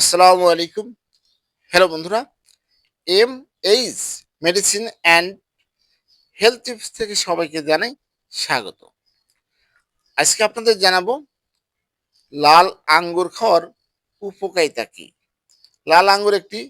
আসসালামু আলাইকুম। হ্যালো বন্ধুরা। M H medicine and health tips থেকে সবাইকে জানাই স্বাগত। আজকে আপনাদের জানাব, লাল আঙ্গুর খাওয়ার উপকারিতা কী? লাল আঙ্গুর একটি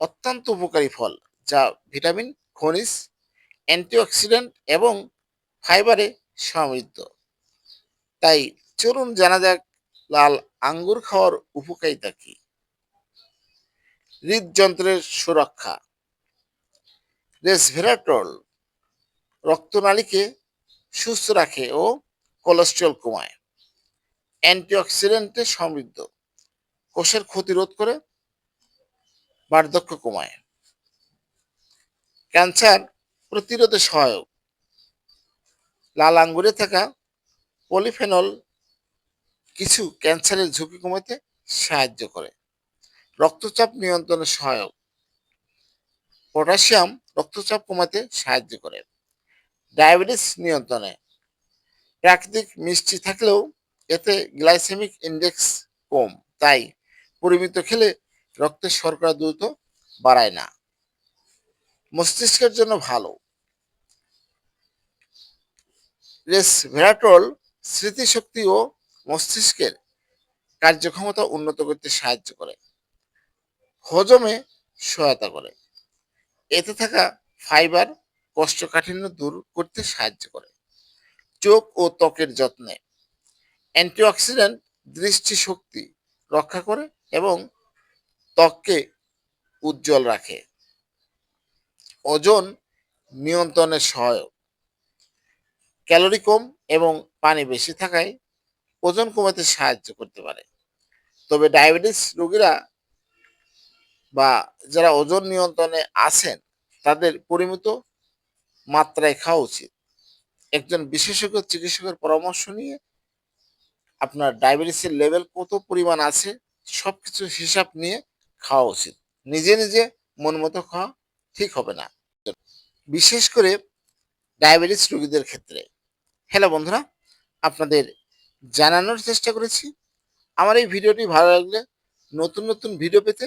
অত্যন্ত উপকারী ফল, যা ভিটামিন, খনিজ, অ্যান্টিঅক্সিডেন্ট এবং ফাইবারে সমৃদ্ধ। তাই চলুন জানা যাক, লাল আঙ্গুর খাওয়ার উপকারিতা কী? হৃদযন্ত্রের সুরক্ষা। রেসভেরাট্রল রক্তনালীকে সুস্থ রাখে ও কোলেস্ট্রল কমায়। অ্যান্টিঅক্সিডেন্টে সমৃদ্ধ। কোষের ক্ষতি রোধ করে বার্ধক্য কমায়। ক্যান্সার প্রতিরোধে সহায়ক। লাল আঙ্গুরে থাকা পলিফেনল কিছু ক্যান্সারের ঝুঁকি কমাতে সাহায্য করে। রক্তচাপ নিয়ন্ত্রণে সহায়ক। পটাশিয়াম রক্তচাপ কমাতে সাহায্য করে। ডায়াবেটিস নিয়ন্ত্রণে। প্রাকৃতিক মিষ্টি থাকলেও এতে গ্লাইসেমিক ইন্ডেক্স কম, তাই পরিমিত খেলে রক্তের শর্করা দ্রুত বাড়ায় না। মস্তিষ্কের জন্য ভালো। রেসভেরাট্রল স্মৃতিশক্তি ও মস্তিষ্কের কার্যক্ষমতা উন্নত করতে সাহায্য করে। হজমে সহায়তা করে। এতে থাকা ফাইবার কোষ্ঠকাঠিন্য দূর করতে সাহায্য করে। চোখ ও ত্বকের যত্নে অ্যান্টিঅক্সিডেন্ট দৃষ্টিশক্তি রক্ষা করে এবং ত্বককে উজ্জ্বল রাখে। ওজন নিয়ন্ত্রণে সহায়ক। ক্যালোরি কম এবং পানি বেশি থাকায় ওজন কমাতে সাহায্য করতে পারে। তবে ডায়াবেটিস রোগীরা বা যারা ওজন নিয়ন্ত্রণে আছেন, তাদের পরিমিত মাত্রায় খাওয়া উচিত। একজন বিশেষজ্ঞ চিকিৎসকের পরামর্শ নিয়ে আপনার ডায়াবেটিসের লেভেল কত পরিমাণ আছে সব কিছু হিসাব নিয়ে খাওয়া উচিত। নিজে নিজে মন মতো খাওয়া ঠিক হবে না। বিশেষ করে ডায়াবেটিস রোগীদের ক্ষেত্রে। হ্যালো বন্ধুরা, আপনাদের জানানোর চেষ্টা করেছি। আমার এই ভিডিওটি ভালো লাগলে নতুন নতুন ভিডিও পেতে